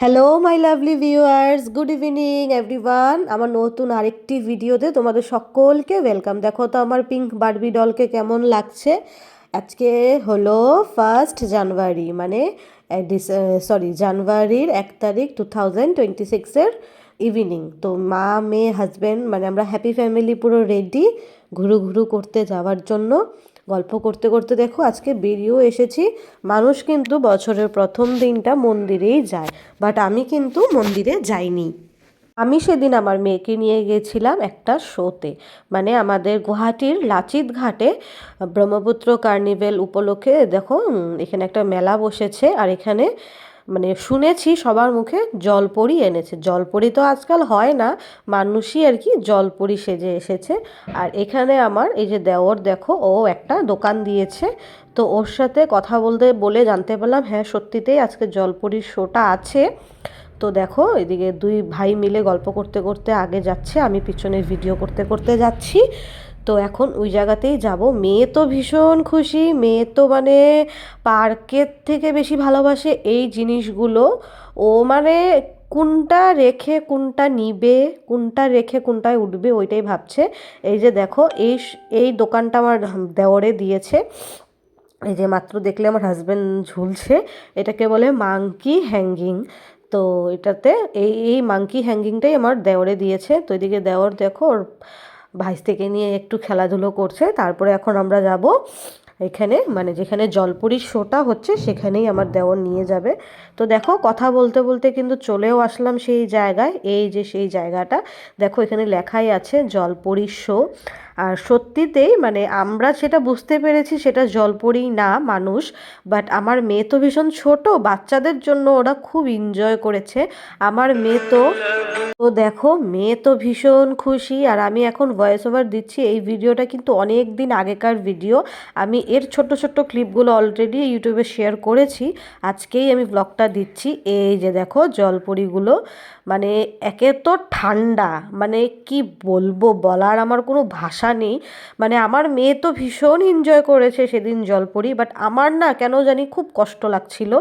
Hello my lovely viewers good evening everyone আমার নতুন আরেকটি ভিডিওতে তোমাদের সকলকে ওয়েলকাম দেখো তো আমার পিঙ্ক বারবি ডলকে কেমন লাগছে? আজকে হলো ফার্স্ট জানুয়ারি মানে সরি জানুয়ারির এক তারিখ টু থাউজেন্ড টোয়েন্টি সিক্সের ইভিনিং তো মা, মেয়ে হাজব্যান্ড মানে আমরা হ্যাপি ফ্যামিলি পুরো রেডি ঘুরু ঘুরু করতে যাওয়ার জন্য। গল্প করতে করতে দেখো, আজকে বেরিয়েও এসেছি। মানুষ কিন্তু বছরের প্রথম দিনটা মন্দিরেই যায় বাট আমি কিন্তু মন্দিরে যাইনি। আমি সেদিন আমার মেয়েকে নিয়ে গেছিলাম একটা শোতে। মানে আমাদের গুয়াহাটির লাচিত ঘাটে, ব্রহ্মপুত্র কার্নিভেল উপলক্ষে, দেখো এখানে একটা মেলা বসেছে, আর এখানে মানে শুনেছি সবার মুখে জলপরি এনেছে। জলপরি তো আজকাল হয় না, মানুষই আর কি জলপরি সেজে এসেছে। আর এখানে আমার এই যে দেওর দেখো, ও একটা দোকান দিয়েছে। তো ওর সাথে কথা বলতে বলে জানতে পারলাম হ্যাঁ সত্যিতেই আজকে জলপরির শোটা আছে। তো দেখো, এদিকে দুই ভাই মিলে গল্প করতে করতে আগে যাচ্ছে, আমি পিছনে ভিডিও করতে করতে যাচ্ছি। তো এখন ওই জায়গাতেই যাব। মেয়ে তো ভীষণ খুশি। মেয়ে তো মানে পার্কের থেকে বেশি ভালোবাসে এই জিনিসগুলো। ও মানে কোনটা রেখে কোনটা নিবে, কোনটা রেখে কোনটায় উঠবে ওইটাই ভাবছে। এই যে দেখো, এই এই দোকানটা আমার দেওরে দিয়েছে। এই যে মাত্র দেখলে আমার হাজব্যান্ড ঝুলছে। এটাকে বলে মাংকি হ্যাঙ্গিং তো এটাতে এই এই মাংকি হ্যাঙ্গিংটাই আমার দেওরে দিয়েছে। তো এদিকে দেওর দেখো ভাইস থেকে নিয়ে একটু খেলাধুলো করছে। তারপরে এখন আমরা যাব এখানে মানে যেখানে জলপুরি শোটা হচ্ছে, সেখানেই আমার দেওয়ার নিয়ে যাবে। তো দেখো, কথা বলতে বলতে কিন্তু চলেও আসলাম সেই জায়গায়। এই যে সেই জায়গাটা, দেখো এখানে লেখাই আছে জলপুরি শো। আর সত্যিতেই মানে আমরা সেটা বুঝতে পেরেছি, সেটা জলপরি না মানুষ বাট আমার মেয়ে তো ভীষণ ছোট, বাচ্চাদের জন্য ওরা খুব এনজয় করেছে। আমার মেয়ে তো তো দেখো, মেয়ে তো ভীষণ খুশি, আর আমি এখন ভয়েস ওভার দিচ্ছি, এই ভিডিওটা কিন্তু অনেক দিন আগেকার ভিডিও আমি এর ছোট ছোট ক্লিপগুলো অলরেডি ইউটিউবে শেয়ার করেছি, আজকেই আমি ব্লগটা দিচ্ছি, এই যে দেখো জলপরিগুলো। মানে একে তো ঠান্ডা মানে কি বলব বলার আমার কোনো ভাষা নেই। মানে আমার মেয়ে তো ভীষণ এনজয় করেছে সেদিন জলপরি বাট আমার না কেন জানি খুব কষ্ট লাগছিল।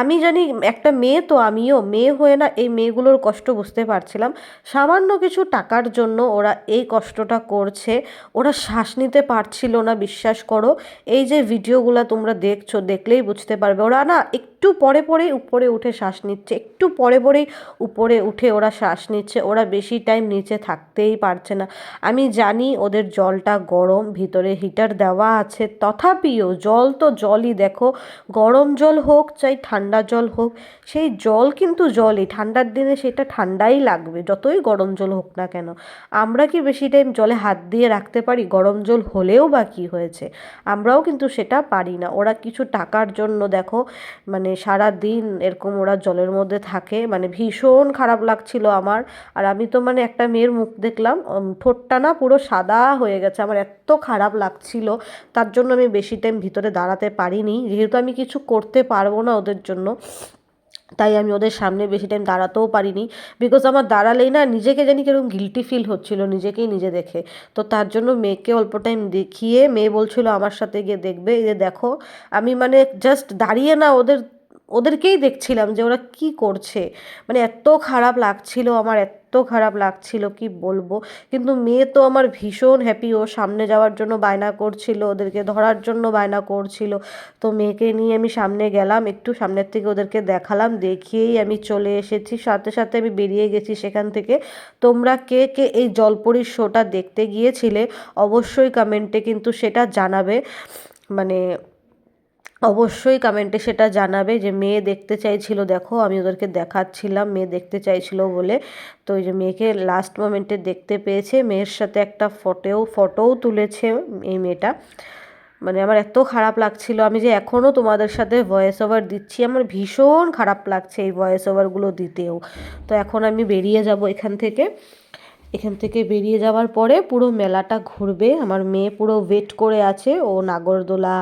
আমি জানি একটা মেয়ে তো আমিও, মেয়ে হয়ে না এই মেয়েগুলোর কষ্ট বুঝতে পারছিলাম। সামান্য কিছু টাকার জন্য ওরা এই কষ্টটা করছে। ওরা শ্বাস নিতে পারছিল না, বিশ্বাস করো। এই যে ভিডিওগুলো তোমরা দেখছ, দেখলেই বুঝতে পারবে। ওরা না একটু পরে পরেই উপরে উঠে শ্বাস নিচ্ছে, একটু পরে পরেই উপরে উঠে ওরা শ্বাস নিচ্ছে। ওরা বেশি টাইম নিচে থাকতেই পারছে না। আমি জানি ওদের জলটা গরম, ভিতরে হিটার দেওয়া আছে। তথাপিও জল তো জলই দেখো, গরম জল হোক, চাই ঠান্ডা জল হোক, সেই জল কিন্তু জলই। ঠান্ডার দিনে সেটা ঠান্ডাই লাগবে, যতই গরম জল হোক না কেন। আমরা কি বেশি টাইম জলে হাত দিয়ে রাখতে পারি? গরম জল হলেও বা কী হয়েছে? আমরাও কিন্তু সেটা পারি না। ওরা কিছু টাকার জন্য দেখো মানে সারা দিন এরকম ওরা জলের মধ্যে থাকে। মানে ভীষণ খারাপ লাগছিল আমার। আর আমি তো মানে একটা মেয়ের মুখ দেখলাম ঠোঁটটা না পুরো সাদা হয়ে গেছে। আমার এত খারাপ লাগছিল। তার জন্য আমি বেশি টাইম ভিতরে দাঁড়াতে পারিনি। যেহেতু আমি কিছু করতে পারব না ওদের জন্য তাই আমি ওদের সামনে বেশি টাইম দাঁড়াতেও পারিনি। বিকজ আমার দাঁড়ালেই না নিজেকে জানি কীরকম গিলটি ফিল হচ্ছিল, নিজেকেই নিজে দেখে। তো তার জন্য মেয়েকে অল্প টাইম দেখিয়ে মেয়ে বলছিল, আমার সাথে গিয়ে দেখবে যে দেখো, আমি মানে জাস্ট দাঁড়িয়ে না ওদের ওদেরকেই দেখছিলাম যে ওরা কি করছে। মানে এত খারাপ লাগছিল, আমার এত খারাপ লাগছিল, কি বলব? কিন্তু মেয়ে তো আমার ভীষণ হ্যাপি ও সামনে যাওয়ার জন্য বায়না করছিল, ওদেরকে ধরার জন্য বায়না করছিল। তো মেয়েকে নিয়ে আমি সামনে গেলাম, একটু সামনের থেকে ওদেরকে দেখালাম, দেখিয়েই আমি চলে এসেছি। সাথে সাথে আমি বেরিয়ে গেছি সেখান থেকে। তোমরা কে কে এই জলপরির শোটা দেখতে গিয়েছিলে, অবশ্যই কমেন্টে কিন্তু সেটা জানাবে। মানে অবশ্যই কমেন্টে সেটা জানাবে যে, মেয়ে দেখতে চাইছিল, দেখো, আমি ওদেরকে দেখাচ্ছিলাম, মেয়ে দেখতে চাইছিল বলে। তো ওই যে মেয়েকে লাস্ট মোমেন্টে দেখতে পেয়েছে, মেয়ের সাথে একটা ফটোও ফটোও তুলেছে এই মেয়েটা। মানে আমার এত খারাপ লাগছিল, আমি যে এখনও তোমাদের সাথে ভয়েস ওভার দিচ্ছি, আমার ভীষণ খারাপ লাগছে এই ভয়েস ওভারগুলো দিতেও। তো এখন আমি বেরিয়ে যাব এখান থেকে। এখান থেকে বেরিয়ে যাওয়ার পরে পুরো মেলাটা ঘুরবে। আমার মেয়ে পুরো ওয়েট করে আছে। ও নাগরদোলা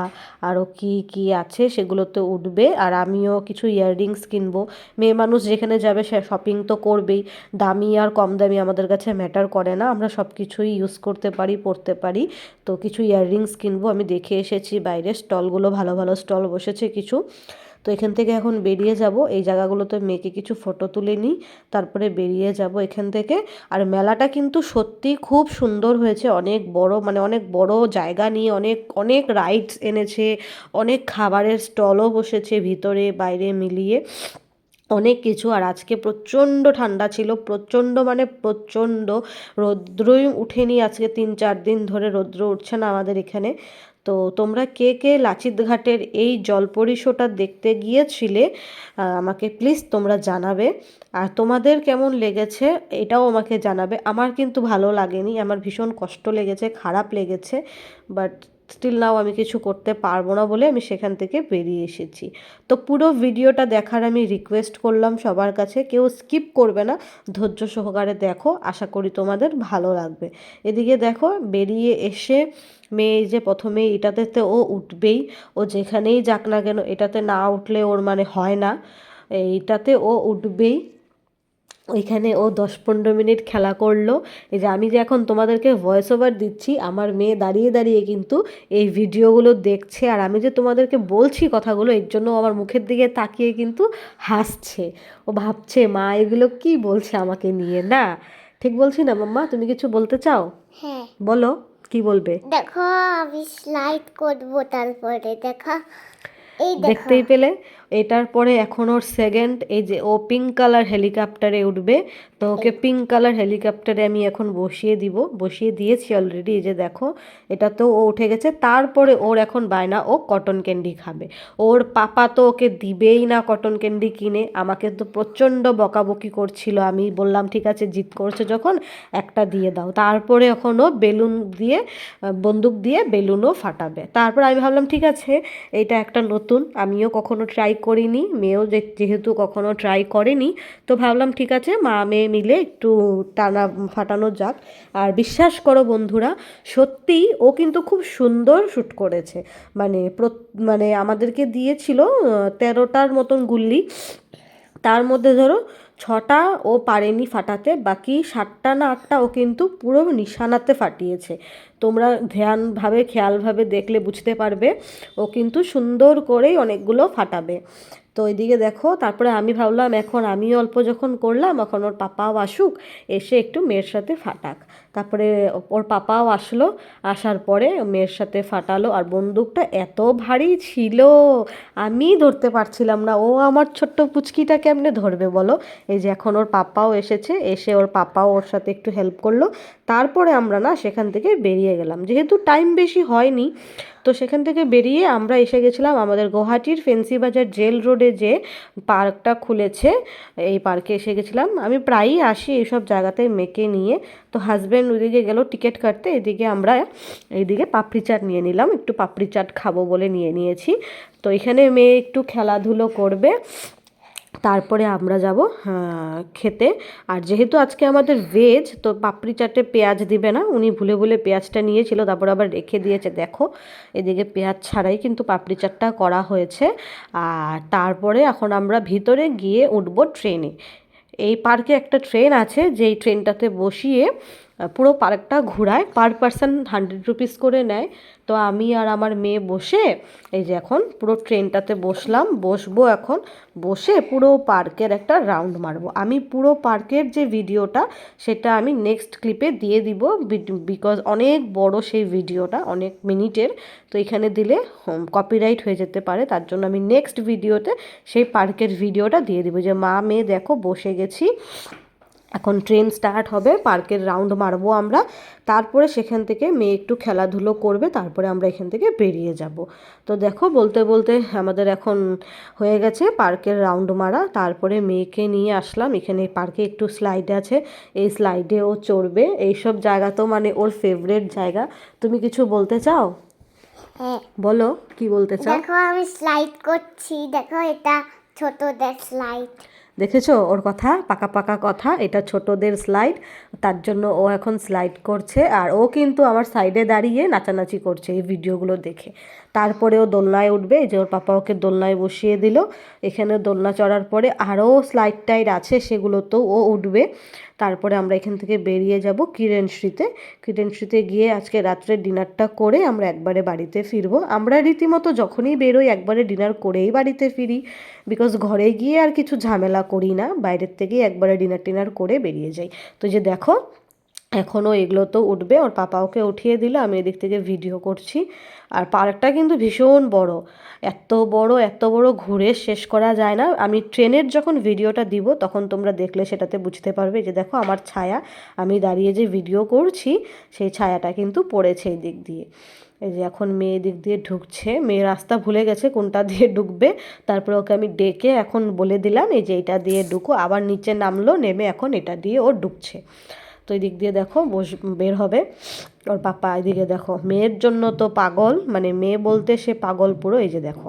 আরও কি কি আছে সেগুলোতে উঠবে। আর আমিও কিছু ইয়াররিংস কিনবো। মেয়ে মানুষ যেখানে যাবে সে শপিং তো করবেই। দামি আর কম দামি আমাদের কাছে ম্যাটার করে না। আমরা সব কিছুই ইউজ করতে পারি, পরতে পারি। তো কিছু ইয়াররিংস কিনবো। আমি দেখে এসেছি বাইরে। স্টলগুলো ভালো ভালো স্টল বসেছে কিছু। তো এখান থেকে এখন বেরিয়ে যাব। এই জায়গাগুলোতে মেয়েকে কিছু ফটো তুলে নিই, তারপরে বেরিয়ে যাব এখান থেকে। আর মেলাটা কিন্তু সত্যি খুব সুন্দর হয়েছে, অনেক বড় মানে অনেক বড় জায়গা নিয়ে অনেক অনেক রাইডস এনেছে, অনেক খাবারের স্টলও বসেছে ভিতরে, বাইরে মিলিয়ে। অনেক কিছু, আর আজকে প্রচণ্ড ঠান্ডা ছিল, প্রচণ্ড মানে প্রচণ্ড রৌদ্রই উঠেনি আজকে তিন চার দিন ধরে, রৌদ্র উঠছে না আমাদের এখানে। তো তোমরা কে কে লাচিত ঘাটের এই জলপরি শোটা দেখতে গিয়েছিলে আমাকে প্লিজ তোমরা জানাবে। আর তোমাদের কেমন লেগেছে এটাও আমাকে জানাবে। আমার কিন্তু ভালো লাগেনি, আমার ভীষণ কষ্ট লেগেছে, খারাপ লেগেছে বাট স্টিল নাও আমি কিছু করতে পারব না বলে আমি সেখান থেকে বেরিয়ে এসেছি। তো পুরো ভিডিওটা দেখার আমি রিকোয়েস্ট করলাম সবার কাছে, কেউ স্কিপ করবে না। ধৈর্য সহকারে দেখো, আশা করি তোমাদের ভালো লাগবে। এদিকে দেখো, বেরিয়ে এসে মেয়ে যে প্রথমে এটাতে তো ও উঠবেই, ও যেখানেই যাক না কেন, এটাতে না উঠলে ওর মানে হয় না। এইটাতে ও উঠবেই। ওইখানে ও দশ পনেরো মিনিট খেলা করল। এই যে আমি যে এখন তোমাদেরকে ভয়েস ওভার দিচ্ছি আমার মেয়ে দাঁড়িয়ে দাঁড়িয়ে কিন্তু এই ভিডিওগুলো দেখছে। আর আমি যে তোমাদেরকে বলছি কথাগুলো এর জন্য আমার মুখের দিকে তাকিয়ে কিন্তু হাসছে। ও ভাবছে মা এগুলো কি বলছে আমাকে নিয়ে? না ঠিক বলছি না মাম্মা? তুমি কিছু বলতে চাও? হ্যাঁ। বলো কি বলবে? দেখো আমি স্লাইড করব তারপরে দেখা। দেখতেই পেলে? এটার পরে এখন ওর সেকেন্ড এই যে ও পিঙ্ক কালার হেলিকপ্টারে উঠবে, তো ওকে পিঙ্ক কালার হেলিকপ্টারে আমি এখন বসিয়ে দিব, বসিয়ে দিয়েছি অলরেডি এই যে দেখো, এটা তো ও উঠে গেছে, তারপরে ওর এখন বায়না, ও কটন ক্যান্ডি খাবে। ওর পাপা তো ওকে দিবেই না কটন ক্যান্ডি কিনে, আমাকে তো প্রচণ্ড বকাবকি করছিল, আমি বললাম, ঠিক আছে, জিত করছে যখন, একটা দিয়ে দাও। তারপরে এখন ও বেলুন দিয়ে, বন্দুক দিয়ে বেলুনও ফাটাবে। তারপর আমি ভাবলাম, ঠিক আছে, এটা একটা নতুন। আমিও কখনো ট্রাই করিনি, মেয়েও যেহেতু কখনো ট্রাই করেনি, তো ভাবলাম ঠিক আছে, মা মেয়ে মিলে একটু টানা ফাটানো যাক। আর বিশ্বাস করো বন্ধুরা সত্যি ও কিন্তু খুব সুন্দর শ্যুট করেছে। মানে মানে আমাদেরকে দিয়েছিল তেরোটার মতন গুল্লি। তার মধ্যে ধরো ছটা ও পারেনি ফাটাতে, বাকি সাতটা না আটটা ও কিন্তু পুরো নিশানাতে ফাটিয়েছে। তোমরা ধ্যানভাবে, খেয়ালভাবে দেখলে বুঝতে পারবে, ও কিন্তু সুন্দর করেই অনেকগুলো ফাটাবে। তো এদিকে দেখো, তারপরে আমি ভাবলাম, এখন আমি অল্প যখন করলাম, এখন ওর পাপাও আসুক, এসে একটু মেয়ের সাথে ফাটাক। তারপরে ওর পাপাও আসলো, আসার পরে মেয়ের সাথে ফাটালো। আর বন্দুকটা এত ভারী ছিল, আমি ধরতে পারছিলাম না। ও আমার ছোট্ট পুচকিটা কেমনে ধরবে বলো? এই যে এখন ওর পাপাও এসেছে, এসে ওর পাপাও ওর সাথে একটু হেল্প করল। তারপরে আমরা না সেখান থেকে বেরিয়ে গেলাম। যেহেতু টাইম বেশি হয়নি, তো সেখান থেকে বেরিয়ে আমরা এসে গেছিলাম আমাদের গুয়াহাটির ফেন্সি বাজার জেল রোডে যে পার্কটা খুলেছে, এই পার্কে এসে গেছিলাম। আমি প্রায়ই আসি এইসব জায়গাতে মেয়েকে নিয়ে। তো হাজব্যান্ড ওইদিকে গেল টিকিট কাটতে, এদিকে আমরা এইদিকে পাপড়ি চাট নিয়ে নিলাম। একটু পাপড়ি চাট খাব বলে নিয়ে নিয়েছি। তো এখানে মেয়ে একটু খেলাধুলো করবে। তারপরে আমরা যাব খেতে। আর যেহেতু আজকে আমাদের ভেজ তো পাপড়ি চাটে পেঁয়াজ দিবে না। উনি ভুলে ভুলে পেঁয়াজটা নিয়েছিল, তারপর আবার রেখে দিয়েছে। দেখো, এদিকে পেঁয়াজ ছাড়াই কিন্তু পাপড়ি চাটটা করা হয়েছে। আর তারপরে এখন আমরা ভিতরে গিয়ে উঠব ট্রেনে। এই পার্কে একটা ট্রেন আছে, যেই ট্রেনটাতে বসিয়ে পুরো পার্কটা ঘোরায়। পার পারসন হান্ড্রেড রুপিস করে নেয়। তো আমি আর আমার মেয়ে বসে, এই যে এখন পুরো ট্রেনটাতে বসলাম, বসবো এখন, বসে পুরো পার্কের একটা রাউন্ড মারবো। আমি পুরো পার্কের যে ভিডিওটা, সেটা আমি নেক্সট ক্লিপে দিয়ে দিব বিকজ অনেক বড় সেই ভিডিওটা, অনেক মিনিটের। তো এখানে দিলে কপিরাইট হয়ে যেতে পারে। তার জন্য আমি নেক্সট ভিডিওতে সেই পার্কের ভিডিওটা দিয়ে দিব। যে মা, মেয়ে, দেখো, বসে গেছি। এখন ট্রেন স্টার্ট হবে পার্কের রাউন্ড মারবো আমরা। তারপরে সেখান থেকে মেয়ে একটু খেলাধুলো করবে তারপরে আমরা এখান থেকে বেরিয়ে যাব। তো দেখো বলতে বলতে আমাদের এখন হয়ে গেছে পার্কের রাউন্ড মারা। তারপরে মেয়েকে নিয়ে আসলাম। এখানে পার্কে একটু স্লাইড আছে। এই স্লাইডে ও চড়বে। এইসব জায়গা তো মানে ওর ফেভারেট জায়গা। তুমি কিছু বলতে চাও? হ্যাঁ। বলো কি বলতে চাও? দেখো আমি স্লাইড করছি। দেখো এটা ছোটদের স্লাইড দেখেছ ওর কথা? পাকা পাকা কথা। এটা ছোটদের স্লাইড তার জন্য ও এখন স্লাইড করছে। আর ও কিন্তু আমার সাইডে দাঁড়িয়ে নাচানাচি করছে এই ভিডিওগুলো দেখে। তারপরে ও দোলনায় উঠবে। যে ওর পাপা ওকে দোলনায় বসিয়ে দিল। এখানে দোলনা চড়ার পরে আরও স্লাইড টাইড আছে, সেগুলোতেও ও উঠবে। তারপরে আমরা এখান থেকে বেরিয়ে যাব কিরেনশ্রীতে কিরেনশ্রীতে গিয়ে আজকে রাত্রে ডিনারটা করে আমরা একবারে বাড়িতে ফিরবো। আমরা রীতিমতো যখনই বেরোই একবারে ডিনার করেই বাড়িতে ফিরি। বিকজ ঘরে গিয়ে আর কিছু ঝামেলা করি না। বাইরের থেকেই একবারে ডিনার টিনার করে বেরিয়ে যাই। তো যে দেখো এখনও এগুলো তো উঠবে। ওর পাপা ওকে উঠিয়ে দিল। আমি এদিক থেকে ভিডিও করছি। আর পার্কটা কিন্তু ভীষণ বড়। এত বড় এত বড় ঘুরে শেষ করা যায় না। আমি ট্রেনের যখন ভিডিওটা দিব, তখন তোমরা দেখলে সেটাতে বুঝতে পারবে যে, দেখো আমার ছায়া। আমি দাঁড়িয়ে যে ভিডিও করছি, সেই ছায়াটা কিন্তু পড়েছে এই দিক দিয়ে। এই যে এখন মেয়ে দিক দিয়ে ঢুকছে। মেয়ে রাস্তা ভুলে গেছে কোনটা দিয়ে ঢুকবে। তারপরে ওকে আমি ডেকে এখন বলে দিলাম, এই যে এটা দিয়ে ঢুকো। আবার নিচে নামলো, নেমে এখন এটা দিয়ে ও ঢুকছে। তো এদিক দিক দিয়ে দেখো বস, বের হবে। ওর পাপা এদিকে দেখো, মেয়ের জন্য তো পাগল মানে মেয়ে বলতে সে পাগল পুরো, এই যে দেখো।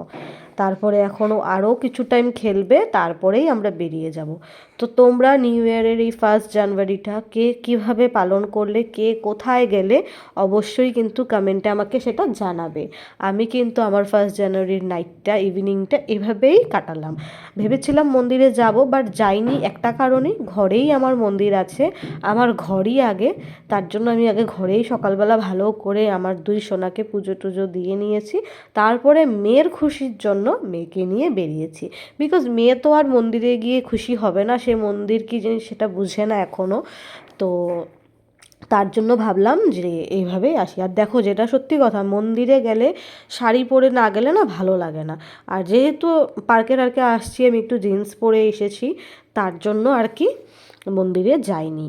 তারপরে এখনও আরও কিছু টাইম খেলবে, তারপরেই আমরা বেরিয়ে যাব। তো তোমরা নিউ ইয়ারের এই ফার্স্ট জানুয়ারিটা কে কীভাবে পালন করলে, কে কোথায় গেলে, অবশ্যই কিন্তু কমেন্টে আমাকে সেটা জানাবে। আমি কিন্তু আমার ফার্স্ট জানুয়ারির নাইটটা ইভিনিংটা এভাবেই কাটালাম। ভেবেছিলাম মন্দিরে যাব বাট যাইনি একটা কারণে, ঘরেই আমার মন্দির আছে, আমার ঘরই আগে। তার জন্য আমি আগে ঘরেই সকালবেলা ভালো করে আমার দুই সোনাকে পুজো টুজো দিয়ে নিয়েছি। তারপরে মেয়ের খুশির জন্য মেয়েকে নিয়ে বেরিয়েছি। বিকজ মেয়ে তো আর মন্দিরে গিয়ে খুশি হবে না, সে মন্দির কী জিনিস সেটা বুঝে না এখনও তো তার জন্য ভাবলাম যে এইভাবেই আসি। আর দেখো যেটা সত্যি কথা, মন্দিরে গেলে শাড়ি পরে না গেলে না ভালো লাগে না। আর যেহেতু পার্কে টার্কে আসছি, আমি একটু জিন্স পরে এসেছি, তার জন্য আর কি মন্দিরে যাইনি।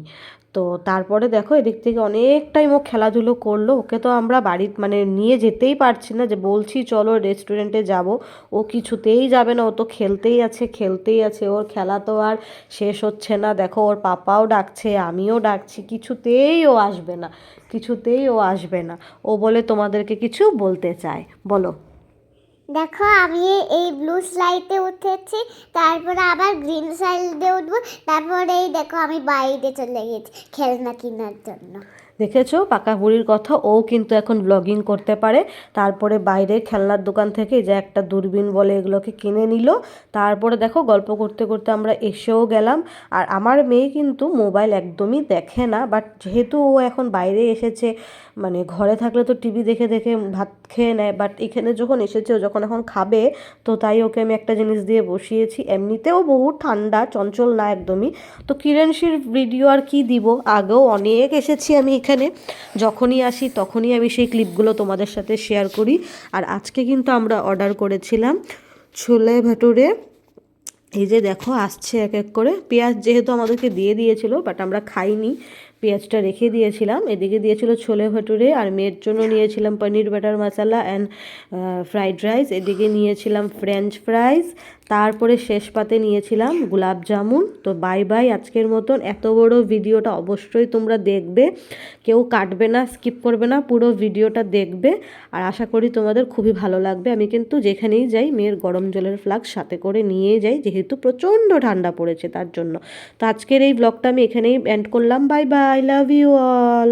তো তারপরে দেখো এদিক থেকে অনেক টাইম ও খেলাধুলো করল। ওকে তো আমরা বাড়ি মানে নিয়ে যেতেই পারছি না যে বলছি চলো রেস্টুরেন্টে যাব। ও কিছুতেই যাবে না, ও তো খেলতেই আছে খেলতেই আছে। ওর খেলা তো আর শেষ হচ্ছে না। দেখো ওর পাপাও ডাকছে, আমিও ডাকছি। কিছুতেই ও আসবে না, কিছুতেই ও আসবে না। ও বলে, তোমাদেরকে কিছু বলতে চায় বলো। দেখো, আমি এই ব্লু স্লাইডে উঠেছি, তারপরে আবার গ্রিন স্লাইডে উঠবো, তারপরে এই দেখো, আমি বাইরে চলে গেছি, খেলনা কেনার জন্য। দেখেছ? পাকা বুড়ির কথা। ও কিন্তু এখন ব্লগিং করতে পারে। তারপরে বাইরে খেলনার দোকান থেকে যে একটা দূরবীন বলে এগুলোকে কিনে নিল। তারপরে দেখো, গল্প করতে করতে আমরা এসেও গেলাম। আর আমার মেয়ে কিন্তু মোবাইল একদমই দেখে না। বাট যেহেতু ও এখন বাইরে এসেছে মানে ঘরে থাকলে তো টিভি দেখে দেখে ভাত খেয়ে নেয়। বাট এখানে যখন এসেছে, ও যখন এখন খাবে, তো তাই ওকে আমি একটা জিনিস দিয়ে বসিয়েছি। এমনিতেও বহু ঠান্ডা, চঞ্চল না একদমই। তো কিরণশির ভিডিও আর কি দিব? আগেও অনেক এসেছি আমি এখানে। যখনই আসি, তখনই আমি সেই ক্লিপগুলো তোমাদের সাথে শেয়ার করি। আর আজকে কিন্তু আমরা অর্ডার করেছিলাম ছোলে ভাটুরে। এই যে দেখো, আসছে এক এক করে। পেঁয়াজ যেহেতু আমাদেরকে দিয়ে দিয়েছিল বাট আমরা খাইনি। পেঁয়াজটা রেখে দিয়েছিলাম। এদিকে দিয়েছিল ছোলে ভটুরে আর মেয়ের জন্য নিয়েছিলাম paneer, butter masala and fried rice এদিকে নিয়েছিলাম ফ্রেঞ্চ ফ্রাইস তারপরে শেষ পাতে নিয়েছিলাম গোলাপ জামুন। তো বাই বাই আজকের মতন। এত বড় ভিডিওটা অবশ্যই তোমরা দেখবে। কেউ কাটবে না স্কিপ করবে না, পুরো ভিডিওটা দেখবে। আর আশা করি তোমাদের খুবই ভালো লাগবে। আমি কিন্তু যেখানেই যাই, মেয়ের গরম জলের ফ্লাক্স সাথে করে নিয়ে যাই, যেহেতু প্রচণ্ড ঠান্ডা পড়েছে তার জন্য। তো আজকের এই ব্লগটা আমি এখানেই এন্ড করলাম। Bye bye love you all